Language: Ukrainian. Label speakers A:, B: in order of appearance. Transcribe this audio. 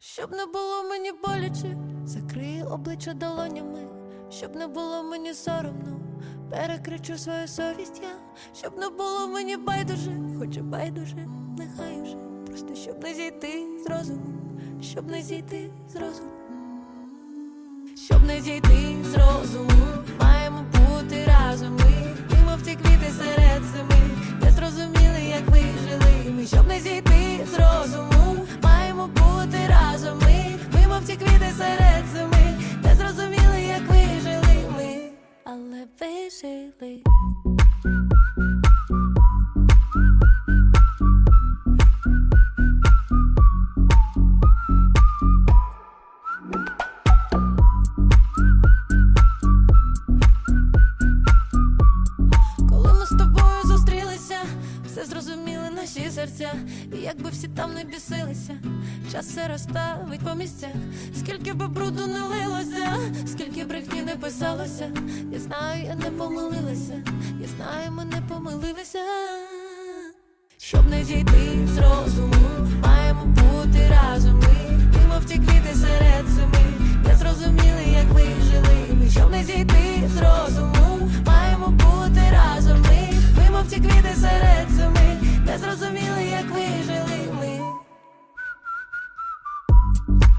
A: Щоб не було мені боляче, закрию обличчя долонями, щоб не було мені соромно, перекричу свою совість я, щоб не було мені байдуже, хоч і байдуже, нехай уже, просто щоб не зійти з розуму, щоб не зійти з розуму. Щоб не зійти з розуму, маємо бути разом ми, ми мов ті квіти серед зими, не зрозуміли, як ви жили. Ми щоб не зійти з розуму, ви серця, і якби всі там не бісилися, час все розставить по місцях, скільки би бруду не лилося, скільки брехні не писалося, я знаю, я не помилилася, я знаю, ми не помилилися. Щоб не зійти з розуму, маємо бути разом ми, ми мов серед зими, не зрозуміли, як ви жили. Ми. Щоб не зійти з розуму, маємо бути разом ми, ми мов серед зими, you